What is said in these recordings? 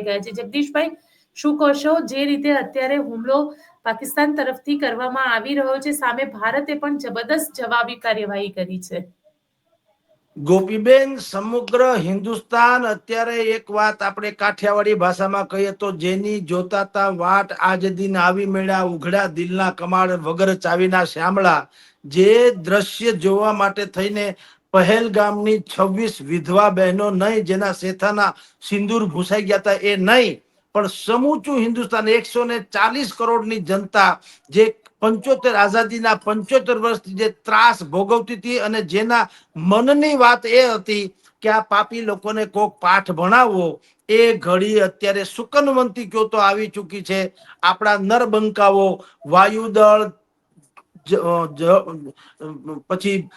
ગયા છે. જગદીશભાઈ, શું કહેશો? જે રીતે અત્યારે હુમલો પાકિસ્તાન તરફથી કરવામાં આવી રહ્યો છે, સામે ભારતે પણ જબરદસ્ત જવાબી કાર્યવાહી કરી છે. ગોપીબેન, સમગ્ર હિન્દુસ્તાન અત્યારે એક વાત આપણે કાઠિયાવાડી ભાષામાં કહીએ તો જેની જોતાતા વાટ આજ દિન આવી મેળા ઉઘડા દિલના કમાડ વગર ચાવીના શ્યામળા. જે દ્રશ્ય જોવા માટે થઈને પહેલગામની છવ્વીસ વિધવા બહેનો નહીં, જેના શેથાના સિંદૂર ભૂસાઈ ગયા હતા એ નહીં, પણ સમૂચું હિન્દુસ્તાન એકસો ને ચાલીસ કરોડની જનતા, જે પંચોતેર આઝાદીના પંચોતેર વર્ષથી જે ત્રાસ ભોગવતી હતી અને જેના મનની વાત એ હતી કે આ પાપી લોકોને કોક પાઠ ભણાવવો એ ઘડી અત્યારે સુકનવંતી કયો તો આવી ચૂકી છે. આપણા નરબંકાઓ, વાયુદળ પછી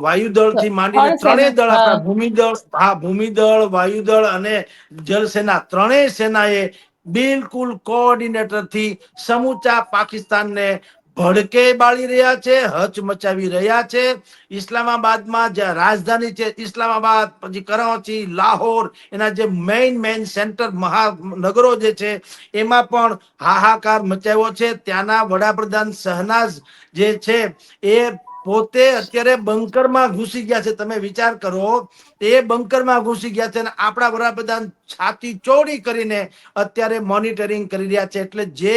વાયુદળથી માંડીને ત્રણેય દળ આપણા ભૂમિદળ હા ભૂમિદળ વાયુદળ અને જલસેના ત્રણેય સેનાએ બિલકુલ કોઓર્ડિનેટરથી સમૂચા પાકિસ્તાનને ભડકે બાળી રહ્યા છે, હચ મચાવી રહ્યા છે. ઇસ્લામાબાદમાં જે રાજધાની છે, ઇસ્લામાબાદ, પછી કરાચી, લાહોર, એના જે મેઇન મેઇન સેન્ટર મહાનગરો જે છે, એમાં પણ હાહાકાર મચાવ્યો છે. ત્યાંના વડાપ્રધાન શહનાઝ જે છે, એ પોતે અત્યારે બંકરમાં ઘૂસી ગયા છે. તમે વિચાર કરો એ બંકરમાં ઘૂસી ગયા છે અને આપણા વડાપ્રધાન છાતી ચોડી કરીને અત્યારે મોનિટરિંગ કરી રહ્યા છે. એટલે જે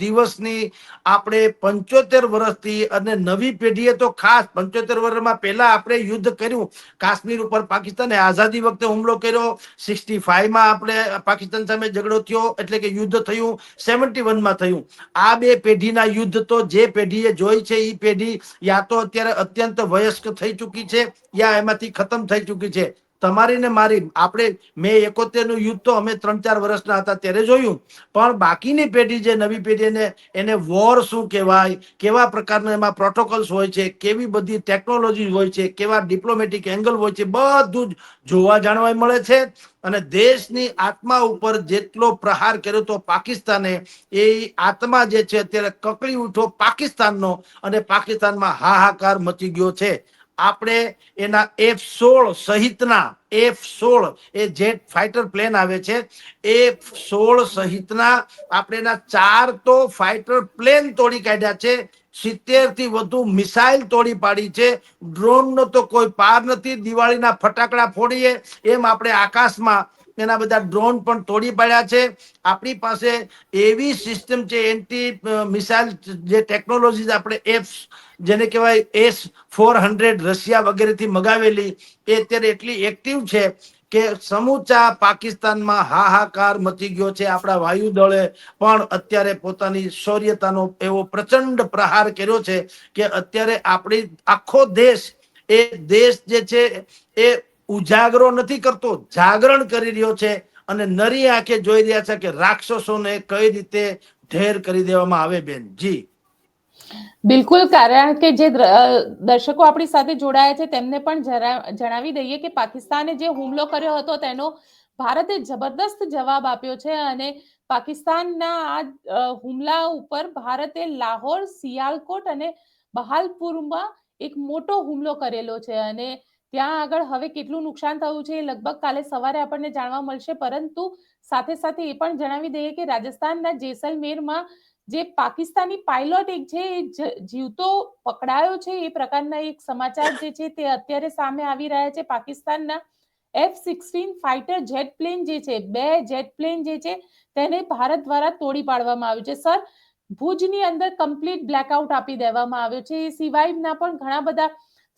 દિવસની આપણે પંચોતેર વર્ષથી અને નવી પેઢીએ તો ખાસ પંચોતેર વર્ષમાં પહેલા આપણે યુદ્ધ કર્યું. કાશ્મીર ઉપર પાકિસ્તાને આઝાદી વખતે હુમલો કર્યો. સિક્સટી ફાઈવમાં આપણે પાકિસ્તાન સામે ઝઘડો થયો. એટલે કે યુદ્ધ થયું. સેવન્ટી વનમાં થયું. આ બે પેઢીના યુદ્ધ તો જે પેઢીએ જોઈ છે એ પેઢી યા તો અત્યારે અત્યંત વયસ્ક થઈ ચૂકી છે, યા એમાંથી ખતમ થઈ ચૂકી છે. તમારી ને મારી, આપણે, મેં એકોતેરનું યુદ્ધ તો અમે ત્રણ ચાર વર્ષના હતા, ત્યારે જોયું. પણ બાકીની પેઢી જે નવી પેઢીને એને વોર શું કહેવાય, કેવા પ્રકારના એમાં પ્રોટોકોલ્સ હોય છે, કેવી બધી ટેકનોલોજી હોય છે, કેવા ડિપ્લોમેટિક એંગલ હોય છે, બધું જ જોવા જાણવા મળે છે. અને દેશની આત્મા ઉપર જેટલો પ્રહાર કર્યો તો પાકિસ્તાને, એ આત્મા જે છે, અત્યારે કકળી ઉઠો પાકિસ્તાનનો અને પાકિસ્તાનમાં હાહાકાર મચી ગયો છે. આપણે એના એફ સોળ સહિતના એફ સોળ એ જેટ ફાઇટર પ્લેન આવે છે એફ સોળ સહિતના આપણે એના ચાર તો ફાઇટર પ્લેન તોડી કાઢ્યા છે, સિત્તેરથી વધુ મિસાઇલ તોડી પાડી છે ડ્રોન નો તો કોઈ પાર નથી, દિવાળીના ફટાકડા ફોડીએ, એમ આપણે આકાશમાં એના બધા ડ્રોન પણ તોડી પાડ્યા છે. આપણી પાસે એવી સિસ્ટમ છે એન્ટી મિસાઇલ જે ટેકનોલોજી આપણે એફ જેને કહેવાય એસ ફોર હંડ્રેડ રશિયા વગેરેથી મગાવેલી, એ અત્યારે એટલી એક્ટિવ છે કે સમૂચા પાકિસ્તાનમાં હાહાકાર મચી ગયો છે. આપણા વાયુદળે પણ અત્યારે પોતાની શૌર્યતાનો એવો પ્રચંડ પ્રહાર કર્યો છે કે અત્યારે આપણી આખો દેશ, એ દેશ જે છે, એ ઉજાગરો નથી કરતો, જાગરણ કરી રહ્યો છે અને નરી આંખે જોઈ રહ્યા છે કે રાક્ષસોને કઈ રીતે ઢેર કરી દેવામાં આવે બેન? જી. બિલકુલ, કારણ કે જે દર્શકો આપણી સાથે જોડાયા છે, તેમને પણ જણાવી દઈએ કે પાકિસ્તાને જે હુમલો કર્યો હતો, તેનો ભારતે જબરદસ્ત જવાબ આપ્યો છે અને પાકિસ્તાનના આ હુમલા ઉપર ભારતે લાહોર, સિયાલકોટ અને બહાલપુરમાં એક મોટો હુમલો કરેલો છે અને ત્યાં આગળ હવે કેટલું નુકસાન થયું છે એ લગભગ કાલે સવારે આપણને જાણવા મળશે. પરંતુ સાથે સાથે એ પણ જણાવી દઈએ કે રાજસ્થાનના જેસલમેરમાં જે પાકિસ્તાની પાયલોટ એક છે, એ જીવતો પકડાયો છે. એ પ્રકારના એક સમાચાર જે છે તે અત્યારે સામે આવી રહ્યા છે. પાકિસ્તાનના F sixteen fighter jet plane જે છે, બે જેટ પ્લેન જે છે, તેને ભારત દ્વારા તોડી પાડવામાં આવ્યું છે. સર, ભુજની અંદર કમ્પ્લીટ બ્લેકઆઉટ આપી દેવામાં આવ્યો છે. એ સિવાયના પણ ઘણા બધા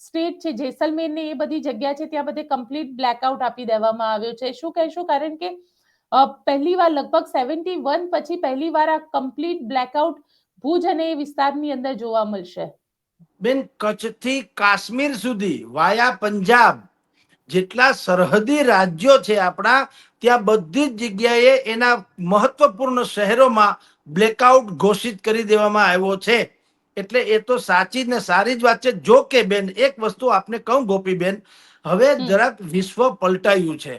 સ્ટેટ છે જેસલમેર ને એ બધી જગ્યા છે, ત્યાં બધે કમ્પ્લીટ બ્લેકઆઉટ આપી દેવામાં આવ્યો છે. શું કહેશું? કારણ કે પહેલી વાર લગભગ સેવન્ટી વન પછી પહેલી વાર આ કમ્પ્લીટ બ્લેકઆઉટ ભુજ અને એ વિસ્તારની અંદર જોવા મળશે. બેન, કચ્છથી કાશ્મીર સુધી વાયા પંજાબ જેટલા સરહદી રાજ્યો છે આપણા, ત્યાં બધી જ જગ્યાએ એના મહત્વપૂર્ણ શહેરોમાં બ્લેકઆઉટ ઘોષિત કરી દેવામાં આવ્યો છે. એટલે એ તો સાચી ને સારી જ વાત છે. જો કે બેન એક વસ્તુ આપને કહું ગોપીબેન હવે જરાક વિશ્વ પલટાયું છે.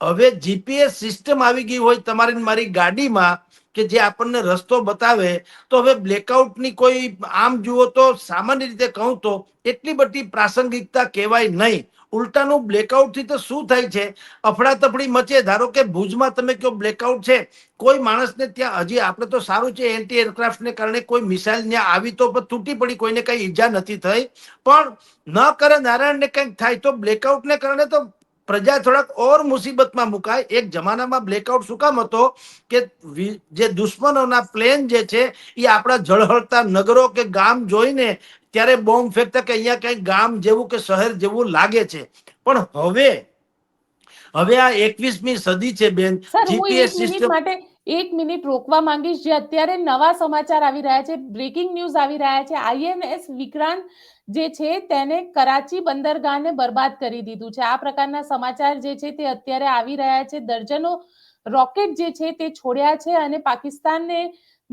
હવે જીપીએસ સિસ્ટમ આવી ગઈ હોય તમારી મારી ગાડીમાં કે જે આપણને રસ્તો બતાવે તો હવે બ્લેકઆઉટની કોઈ આમ જુઓ તો સામાન્ય રીતે કહું તો એટલી બધી પ્રાસંગિકતા કહેવાય નહીં. ઉલટાનું બ્લેકઆઉટથી તો શું થાય છે? અફડાતફડી મચે. ધારો કે ભુજમાં તમે કયો બ્લેકઆઉટ છે, કોઈ માણસને ત્યાં હજી આપણે તો સારું છે એન્ટી એરક્રાફ્ટ ને કારણે કોઈ મિસાઇલ ત્યાં આવી તો તૂટી પડી, કોઈને કઈ ઈજા નથી થઈ. પણ ન કરે નારાયણને કંઈક થાય તો બ્લેકઆઉટ ને કારણે તો પ્રજા થોડાક ઓર મુસીબતમાં મુકાય. એક જમાનામાં બ્લેકઆઉટ શું કામ હતો કે જે દુશ્મનોના પ્લેન જે છે, એ આપણા ઝળહળતા નગરો કે ગામ જોઈને ત્યારે બોમ્બ ફેંકતા કે અહીંયા કઈ ગામ જેવું કે શહેર જેવું લાગે છે. પણ હવે હવે આ એકવીસમી સદી છે બેન. જીપીએસ સિસ્ટમ માટે એક મિનિટ રોકવા માંગીશ. જે અત્યારે નવા સમાચાર આવી રહ્યા છે બ્રેકિંગ ન્યૂઝ આવી રહ્યા છે. આઈએનએસ વિક્રાંત જે છે તેને કરાચી બંદરગાહને બરબાદ કરી દીધું છે. આ પ્રકારના સમાચાર જે છે તે અત્યારે આવી રહ્યા છે. દર્જનો રોકેટ જે છે તે છોડ્યા છે અને પાકિસ્તાનને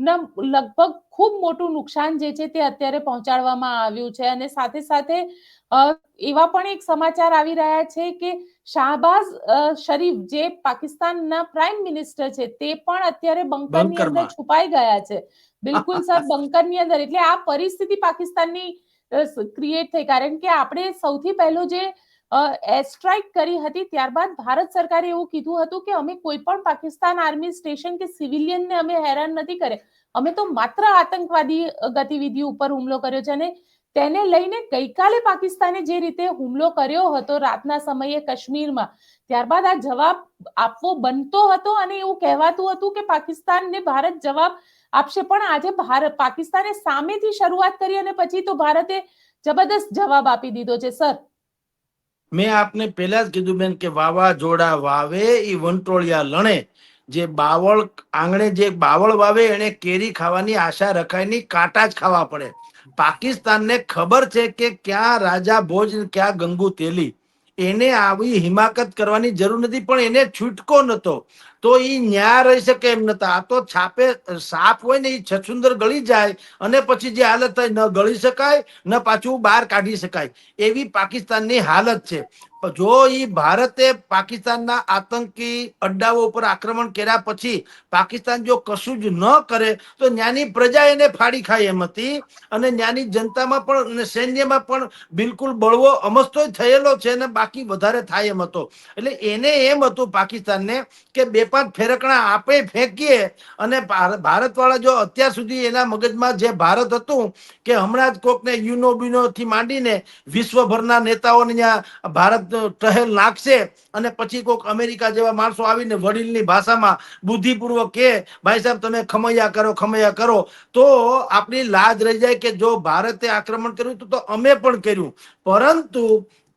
લગભગ ખૂબ મોટું નુકસાન જે છે તે અત્યારે પહોંચાડવામાં આવ્યું છે. અને સાથે સાથે એવા પણ એક સમાચાર આવી રહ્યા છે કે શાહબાઝ શરીફ જે પાકિસ્તાનના પ્રાઇમ મિનિસ્ટર છે તે પણ અત્યારે બંકરની અંદર છુપાઈ ગયા છે. બિલકુલ સર બંકરની અંદર. એટલે આ પરિસ્થિતિ પાકિસ્તાનની ક્રિએટ થઈ. કારણ કે આપણે સૌથી પહેલો જે એર સ્ટ્રાઇક કરી હતી. ત્યારબાદ ભારત સરકારે એવું કીધું હતું કે અમે કોઈ પણ પાકિસ્તાન આર્મી સ્ટેશન કે સિવિલિયનને અમે હેરાન નથી કરે અમે તો માત્ર આતંકવાદી ગતિવિધિ ઉપર હુમલો કર્યો છે અને તેને લઈને ગઈકાલે પાકિસ્તાને જે રીતે હુમલો કર્યો હતો રાતના સમયે કાશ્મીરમાં, ત્યારબાદ આ જવાબ આપવો બનતો હતો અને એવું કહેવાતું હતું કે પાકિસ્તાનને ભારત જવાબ આપશે. પણ આજે ભારત પાકિસ્તાને સામેથી શરૂઆત કરી અને પછી તો ભારતે જબરદસ્ત જવાબ આપી દીધો છે. સર મેં આપને પહેલા જ કીધું બેન કે વાવાઝોડા વાવે એ વંટોળિયા લણે. જે બાવળ આંગણે જે બાવળ વાવે, એને કેરી ખાવાની આશા રખાય નહીં, કાંટા જ ખાવા પડે. પાકિસ્તાનને ખબર છે કે ક્યાં રાજા ભોજ, ક્યાં ગંગુ તેલી. એને આવી હિમાકત કરવાની જરૂર નથી, પણ એને છૂટકો નતો તો એ ન્યા રહી શકે એમ નતા. આ તો છાપે, સાપ હોય ને એ છછુંદર ગળી જાય અને પછી જે હાલત થાય, ન ગળી શકાય, ન પાછું બહાર કાઢી શકાય. એવી પાકિસ્તાનની હાલત છે. જો એ ભારતે પાકિસ્તાનના આતંકી અડ્ડાઓ ઉપર આક્રમણ કર્યા પછી પાકિસ્તાન જો કશું જ ન કરે, તો ન્યાની પ્રજા એને ફાડી ખાય એમ હતી. અને ન્યાની જનતામાં પણ અને સૈન્યમાં પણ બિલકુલ બળવો અમસ્તો થયેલો છે અને બાકી વધારે થાય એમ હતો. એટલે એને એમ હતું પાકિસ્તાનને કે બે પાંચ ફેરકણા આપે ફેંકીએ અને ભારત વાળા જો અત્યાર સુધી એના મગજમાં જે ભારત હતું કે હમણાં જ કોકને યુનો બીનો થી માંડીને વિશ્વભરના નેતાઓને ત્યાં ભારત ટહેલ નાખશે અને પછી કોક અમેરિકા જેવા માણસો આવીને વડીલની ભાષામાં બુદ્ધિપૂર્વક કે ભાઈ સાહેબ તમે ખમૈયા કરો ખમૈયા કરો તો આપણી લાજ રહી જાય કે જો ભારતે આક્રમણ કર્યું હતું તો અમે પણ કર્યું પરંતુ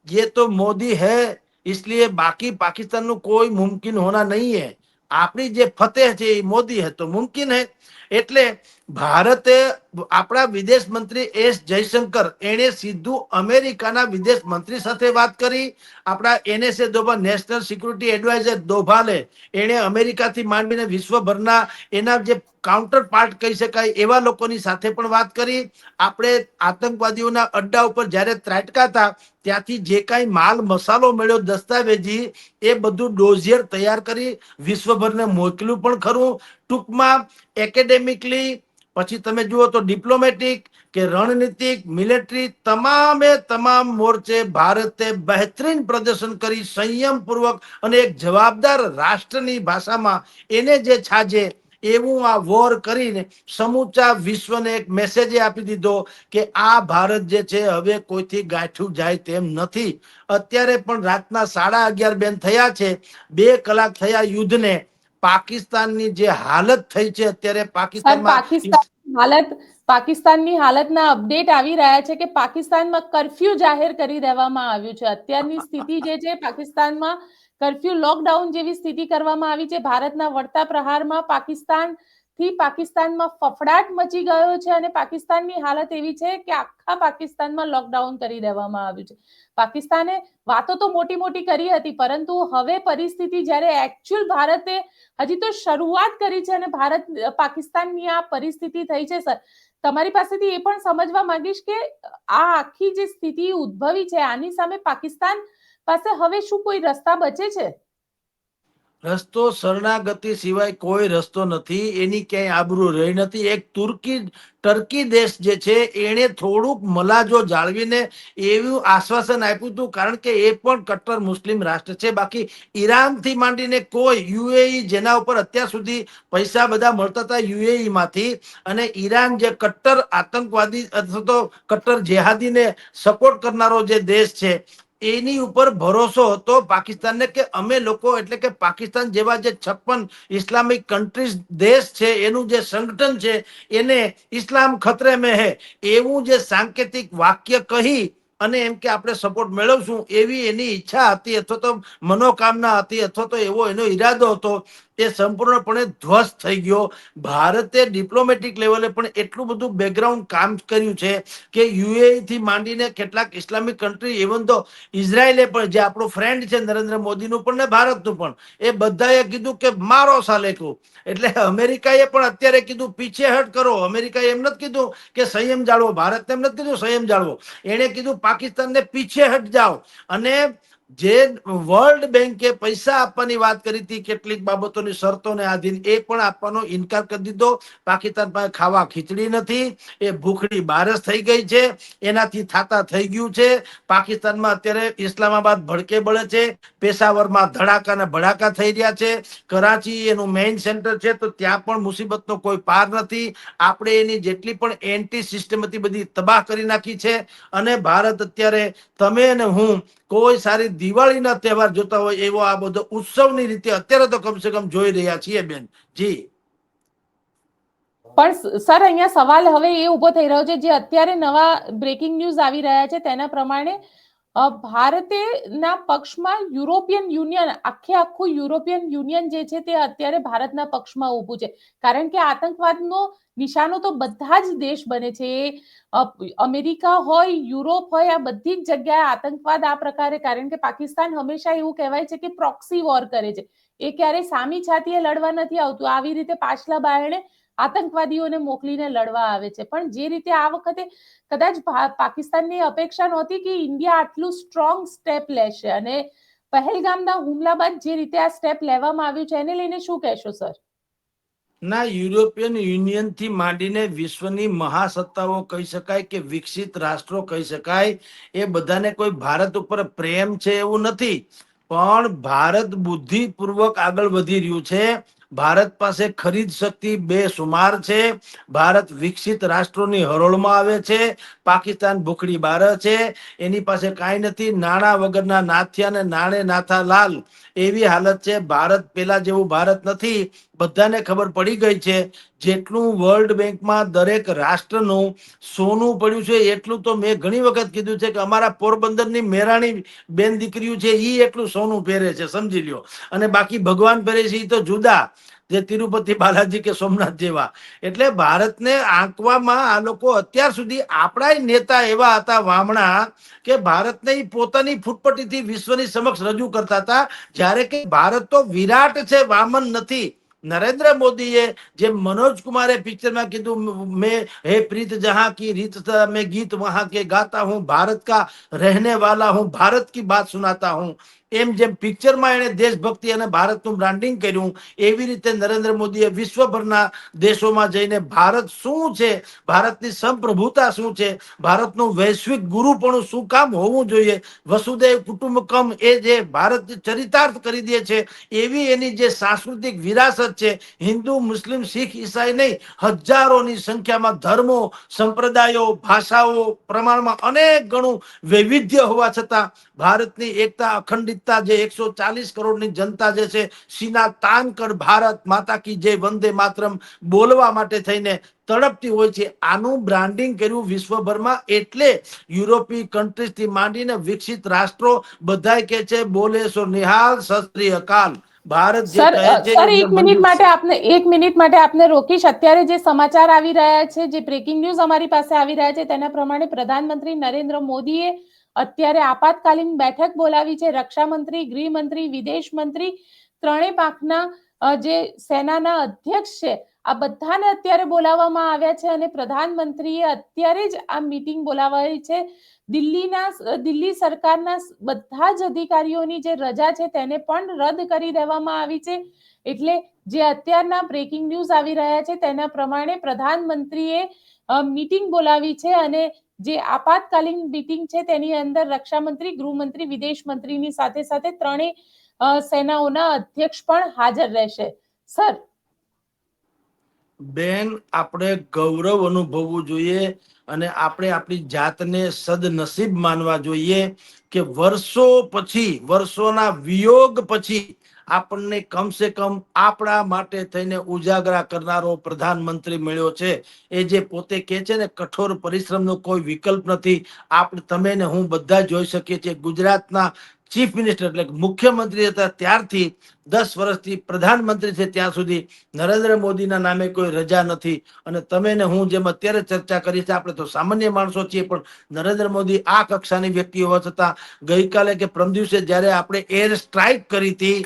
ये तो मोदी है इसलिए બાકી पाकिस्तान નું કોઈ મુમકિન હોના નહીં હે આપણી જે ફતેહ છે એ મોદી હે તો મુમકિન હે એટલે ભારતે આપણા વિદેશ મંત્રી એસ જયશંકર એણે સીધું અમેરિકાના વિદેશ મંત્રી સાથે વાત કરી આપણા NSA Doval national security adviser દોભાલે એણે અમેરિકાથી માંડીને વિશ્વભરના એના જે કાઉન્ટર પાર્ટ કહી શકાય એવા લોકોની સાથે પણ વાત કરી. આપણે આતંકવાદીઓના અડ્ડા ઉપર જ્યારે ત્રાટકાતા ત્યાંથી જે કાંઈ માલ મસાલો મળ્યો, દસ્તાવેજી, એ બધું ડોઝિયર તૈયાર કરી વિશ્વભરને મોકલ્યું પણ ખરું. ટૂંકમાં એકેડેમિકલી પછી તમે જુઓ તો ડિપ્લોમેટિક કે રણનીતિક મિલિટરી તમામે તમામ મોરચે ભારતે બહેતરીન પ્રદર્શન કરી, સંયમપૂર્વક અને એક જવાબદાર રાષ્ટ્રની ભાષામાં એને જે છાજે એવું આ વોર કરીને સમૂચા વિશ્વને એક મેસેજ આપી દીધો કે આ ભારત જે છે હવે કોઈથી ગાંઠું જાય તેમ નથી. અત્યારે પણ રાતના સાડા અગિયાર બેન થયા છે બે કલાક થયા યુદ્ધને. પાકિસ્તાનની જે હાલત થઈ છે અત્યારે પાકિસ્તાનમાં પાકિસ્તાન હાલત પાકિસ્તાનની હાલતના અપડેટ આવી રહ્યા છે કે પાકિસ્તાનમાં કરફ્યુ જાહેર કરી દેવામાં આવ્યું છે. અત્યારની સ્થિતિ જે છે પાકિસ્તાનમાં કરફ્યુ લોકડાઉન જેવી સ્થિતિ કરવામાં આવી છે. ભારતના વળતા પ્રહારમાં પાકિસ્તાનથી પાકિસ્તાનમાં ફફડાટ મચી ગયો છે અને પાકિસ્તાનની હાલત એવી છે કે આખા પાકિસ્તાનમાં લોકડાઉન કરી દેવામાં આવ્યું છે. પાકિસ્તાને વાતો તો મોટી મોટી કરી હતી, પરંતુ હવે પરિસ્થિતિ જ્યારે એકચ્યુઅલ ભારતે હજી તો શરૂઆત કરી છે અને ભારત, પાકિસ્તાનની આ પરિસ્થિતિ થઈ છે, સર, તમારી પાસેથી એ પણ સમજવા માંગીશ કે આ આખી જે સ્થિતિ ઉદ્ભવી છે, આની સામે પાકિસ્તાન પાસે હવે શું કોઈ રસ્તા બચે છે? રસ્તો શરણાગતિ સિવાય કોઈ રસ્તો નથી, એની ક્યાંય આબરૂ રહી નથી. એક તુર્કી, ટર્કી દેશ જે છે, એણે થોડુંક મલાજો જાળવીને એવું આશ્વાસન આપ્યું હતું, કારણ કે એ પણ કટ્ટર મુસ્લિમ રાષ્ટ્ર છે. બાકી ઈરાનથી માંડીને કોઈ યુએઈ જેના ઉપર અત્યાર સુધી પૈસા બધા મળતા હતા યુએઈમાંથી, અને ઈરાન જે કટ્ટર આતંકવાદી અથવા તો કટ્ટર જેહાદીને સપોર્ટ કરનારો જે દેશ છે એની ઉપર ભરોસો હતો પાકિસ્તાનને કે અમે લોકો, એટલે કે પાકિસ્તાન જેવા જે છપ્પન ઇસ્લામિક કન્ટ્રીઝ દેશ છે, એનું જે સંગઠન છે, એને ઇસ્લામ ખતરે મેં હે. એવું જે સાંકેતિક વાક્ય કહી અને એમ કે આપણે સપોર્ટ મેળવશું એવી એની ઈચ્છા હતી અથવા તો મનોકામના હતી અથવા તો એવો એનો ઈરાદો હતો. એ સંપૂર્ણપણે ધ્વસ્ત થઈ ગયો. ભારતે ડિપ્લોમેટિક લેવલે પણ એટલું બધું બેકગ્રાઉન્ડ કામ કર્યું છે કે યુએઈ થી માંડીને કેટલાક ઇસ્લામિક કન્ટ્રી ઇવન તો ઇઝરાયલે પણ, જે આપણો ફ્રેન્ડ છે નરેન્દ્ર મોદીનું પણ ને ભારતનું પણ, એ બધાએ કીધું કે મારો સાલેકું. એટલે અમેરિકાએ પણ અત્યારે કીધું, પીછે હટ કરો. અમેરિકાએ એમ નથી કીધું કે સંયમ જાળવો. ભારતને એમ નથી કીધું, સંયમ જાળવો. એણે કીધું, પાકિસ્તાનને પીછે હટ જાઓ. અને જે વર્લ્ડ બેંકે પૈસા આપવાની વાત કરી હતી, કેટલીક બાબતોની શરતોને આધીન એ પણ આપવાનો ઇનકાર કરી દીધો. પાકિસ્તાન પાસે ખાવા ખીચડી નથી, એ ભૂખડી બારસ થઈ ગઈ છે, એનાથી થાતા થઈ ગયું છે. પાકિસ્તાનમાં અત્યારે ઇસ્લામાબાદ ભડકે બળે છે, પેશાવરમાં ધડાકા ને ભડાકા થઈ રહ્યા છે. કરાચી એનું મેઇન સેન્ટર છે, તો ત્યાં પણ મુસીબતનો કોઈ પાર નથી. આપણે એની જેટલી પણ એન્ટી સિસ્ટમ હતી, બધી તબાહ કરી નાખી છે. અને ભારત અત્યારે તમે અને હું કોઈ સારી દિવાળીના તહેવાર જોતા હોય એવો આ બધો ઉત્સવની રીતે અત્યારે તો કમસે કમ જોઈ રહ્યા છીએ બેન. જી. પણ સર, અહીંયા સવાલ હવે એ ઊભો થઈ રહ્યો છે, જે અત્યારે નવા બ્રેકિંગ ન્યૂઝ આવી રહ્યા છે, તેના પ્રમાણે અ, ભારતે પક્ષમાં યુરોપિયન યુનિયન આખે આખું યુરોપિયન યુનિયન જે છે તે અત્યારે ભારતના પક્ષમાં ઊભું છે. કારણ કે આતંકવાદનો નિશાનો તો બધા જ દેશ બને છે. અમેરિકા હોય યુરોપ હોય આ બધી જ જગ્યાએ આતંકવાદ આ પ્રકારે. કારણ કે પાકિસ્તાન હંમેશા એવું કહેવાય છે કે પ્રોક્સી વોર કરે છે. એ ક્યારેય સામી છાતીએ લડવા નથી આવતું. આવી રીતે પાછલા બારણે આતંકવાદીઓને મોકલીને લડવા આવે છે. પણ જે રીતે આ વખતે કદાચ પાકિસ્તાનની અપેક્ષા નહોતી કે ઇન્ડિયા આટલું સ્ટ્રોંગ સ્ટેપ લેશે અને પહેલગામના હુમલા બાદ જે રીતે આ સ્ટેપ લેવામાં આવ્યું છે, એને લઈને શું કહેશો, સર? ના, યુરોપિયન યુનિયનથી માંડીને વિશ્વની મહાસત્તાઓ કહી શકાય કે વિકસિત રાષ્ટ્રો કહી શકાય, એ બધાને કોઈ ભારત ઉપર પ્રેમ છે એવું નથી. પણ ભારત બુદ્ધિપૂર્વક આગળ વધી રહ્યું છે. ભારત પાસે ખરીદ શક્તિ બે સુમાર છે. ભારત વિકસિત રાષ્ટ્રોની હરોળમાં આવે છે. પાકિસ્તાન ભૂખડી બાર છે. એની પાસે કાંઈ નથી. નાણાં વગરના નાથિયા ને નાણે નાથા લાલ એવી હાલત છે. ભારત પેલા જેવું ભારત નથી. બધાને ખબર પડી ગઈ છે. જેટલું વર્લ્ડ બેંકમાં દરેક રાષ્ટ્રનું સોનું પડ્યું છે, એટલું તો મેં ઘણી વખત કીધું છે કે અમારા પોરબંદરની મેરાણી બેન દીકરીઓ છે એ એટલું સોનું પહેરે છે. સમજી લ્યો. અને બાકી ભગવાન પહેરે છે એ તો જુદા. જે તિરુપતિ બાલાજી કે સોમનાથ જેવા. એટલે ભારતને આંકવામાં આ લોકો અત્યાર સુધી આપણા નેતા એવા હતા વામણા કે ભારતને પોતાની ફૂટપટ્ટીથી વિશ્વની સમક્ષ રજૂ કરતા હતા. જ્યારે કે ભારત તો વિરાટ છે, વામન નથી. નરેન્દ્ર મોદીએ જે મનોજ કુમારે પિક્ચરમાં કીધું, મેં હે પ્રીત જહા કી રીત મેં ગીત વહાં કે ગાતા હું, ભારત કા રહેને વાલા હું, ભારત કી બાત સુનાતા હું. એમ જેમ પિક્ચરમાં એણે દેશભક્તિ અને ભારતનું બ્રાન્ડિંગ કર્યું, એવી રીતે નરેન્દ્ર મોદીએ વિશ્વભરના દેશોમાં જઈને ભારત શું છે, ભારતની સંપ્રભુતા શું છે, ભારતનું વૈશ્વિક ગુરુપણું શું કામ હોવું જોઈએ, વસુદેવ કુટુંબકમ એ જે ભારત ચરિતાર્થ કરી દે છે, એવી એની જે સાંસ્કૃતિક વિરાસત છે, હિન્દુ, મુસ્લિમ, શીખ, ઈસાઈ નહીં, હજારોની સંખ્યામાં ધર્મો, સંપ્રદાયો, ભાષાઓ પ્રમાણમાં અનેક ગણું વૈવિધ્ય હોવા છતાં ભારતની એકતા અખંડિતતા જે એકસો ચાલીસ કરોડની જનતા જે છે સીના તાન કર ભારત માતા કી જે વંદે માતરમ બોલવા માટે થઈને તડપતી હોય છે આનું બ્રાન્ડિંગ કર્યું વિશ્વભરમાં એટલે યુરોપી કન્ટ્રીઝથી માંડીને વિકસિત રાષ્ટ્રો બધાય કે છે બોલે સો નિહાલ શસ્ત્રી અકાલ ભારત સર કહે છે સર એમને એક મિનિટ માટે છે. આપને એક મિનિટ માટે આપને રોકીશ અત્યારે જે સમાચાર આવી રહ્યા છે જે બ્રેકિંગ ન્યૂઝ અમારી પાસે આવી રહ્યા છે તેના પ્રમાણે પ્રધાનમંત્રી નરેન્દ્ર મોદીએ અત્યારે આપાતકાલીન બેઠક બોલાવી છે રક્ષામંત્રી, ગૃહમંત્રી વિદેશ મંત્રી ત્રણેય પાંખના જે સેનાના અધ્યક્ષ છે, આ બધાને અત્યારે બોલાવવામાં આવ્યા છે અને પ્રધાનમંત્રીએ અત્યારે જ આ મીટિંગ બોલાવાઈ છે. દિલ્હીના દિલ્હી સરકારના બધા જ અધિકારીઓની જે રજા છે તેને પણ રદ કરી દેવામાં આવી છે. એટલે જે અત્યારના બ્રેકિંગ ન્યૂઝ આવી રહ્યા છે તેના પ્રમાણે પ્રધાનમંત્રીએ મીટિંગ બોલાવી છે અને જે આપાતકાલીન મીટિંગ છે તેની અંદર રક્ષામંત્રી, ગૃહમંત્રી વિદેશ મંત્રીની સાથે સાથે ત્રણેય સેનાઓના અધ્યક્ષ પણ હાજર રહેશે. સર? બેન, આપણે ગૌરવ અનુભવવું જોઈએ અને આપણે આપણી જાતને સદનસીબ માનવા જોઈએ કે વર્ષો પછી, વર્ષોના વિયોગ પછી આપણને કમસે કમ આપણા માટે થઈને ઉજાગરા કરનારો પ્રધાનમંત્રી મળ્યો છે. એ જે પોતે કહે છે ને, કઠોર પરિશ્રમનો કોઈ વિકલ્પ નથી. આપણે તમે ને હું બધા જોઈ શકીએ છીએ. ગુજરાતના ચીફ મિનિસ્ટર એટલે મુખ્યમંત્રી હતા ત્યારથી દસ વર્ષથી પ્રધાનમંત્રી છે ત્યાં સુધી નરેન્દ્ર મોદીના નામે કોઈ રજા નથી. અને તમે ને હું જેમ અત્યારે ચર્ચા કરી છે, આપણે તો સામાન્ય માણસો છીએ, પણ નરેન્દ્ર મોદી આ કક્ષાની વ્યક્તિ હોવા છતાં ગઈકાલે કે પ્રમ દિવસે જ્યારે આપણે એર સ્ટ્રાઇક કરી હતી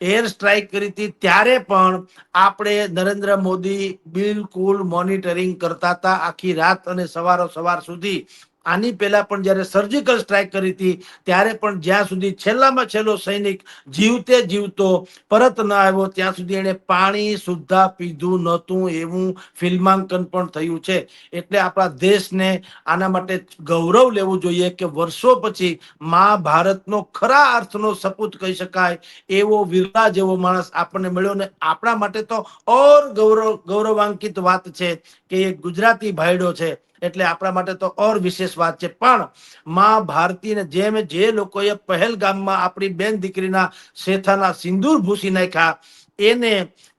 એર સ્ટ્રાઇક કરી હતી. ત્યારે પણ આપણે નરેન્દ્ર મોદી બિલકુલ મોનિટરિંગ કરતા હતા. આખી રાત અને સવારો સવાર સુધી આની પહેલા પણ જ્યારે સર્જિકલ સ્ટ્રાઇક કરી હતી, ત્યારે પણ જ્યાં સુધી છેલ્લામાં છેલ્લો સૈનિક જીવતે જીવતો પરત ન આવ્યો, ત્યાં સુધી એણે પાણી સુદ્ધા પીધું નહોતું એવું ફિલ્માંકન પણ થયું છે. એટલે આપણા દેશને આના માટે ગૌરવ લેવું જોઈએ કે વર્ષો પછી મહાભારતનો ખરા અર્થનો સપૂત કહી શકાય એવો વિરલા જેવો માણસ આપણને મળ્યો ને આપણા માટે તો ઓર ગૌરવ, ગૌરવાંકિત વાત છે કે એ ગુજરાતી ભાઈડો છે. એટલે આપણા માટે તો ઓર વિશેષ વાત છે. પણ માં ભારતીને જેમ જે લોકોએ પહેલગામમાં આપણી બેન દીકરીના શેથાના સિંદૂર ભૂસી નાખ્યા, એને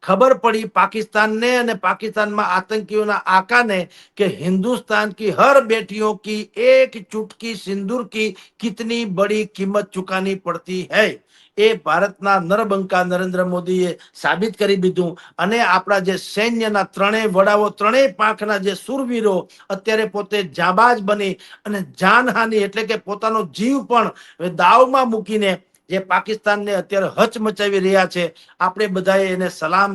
ખબર પડી પાકિસ્તાનને અને પાકિસ્તાનમાં આતંકીઓના આકાને કે હિન્દુસ્તાન કી હર બેટિયો કી એક ચુટકી સિંદૂર કી કિતની બડી કિંમત ચુકાની પડતી હૈ. એ ભારતના નરબંકા નરેન્દ્ર મોદીએ સાબિત કરી દીધું. અને આપણા જે સૈન્યના ત્રણેય વડાઓ, ત્રણેય પાંખના જે સુરવીરો અત્યારે પોતે જાબાજ બની અને જાનહાનિ એટલે કે પોતાનો જીવ પણ દાવમાં મૂકીને જે પાકિસ્તાનને અત્યારે હચ મચાવી રહ્યા છે, આપણે બધાએ એને સલામ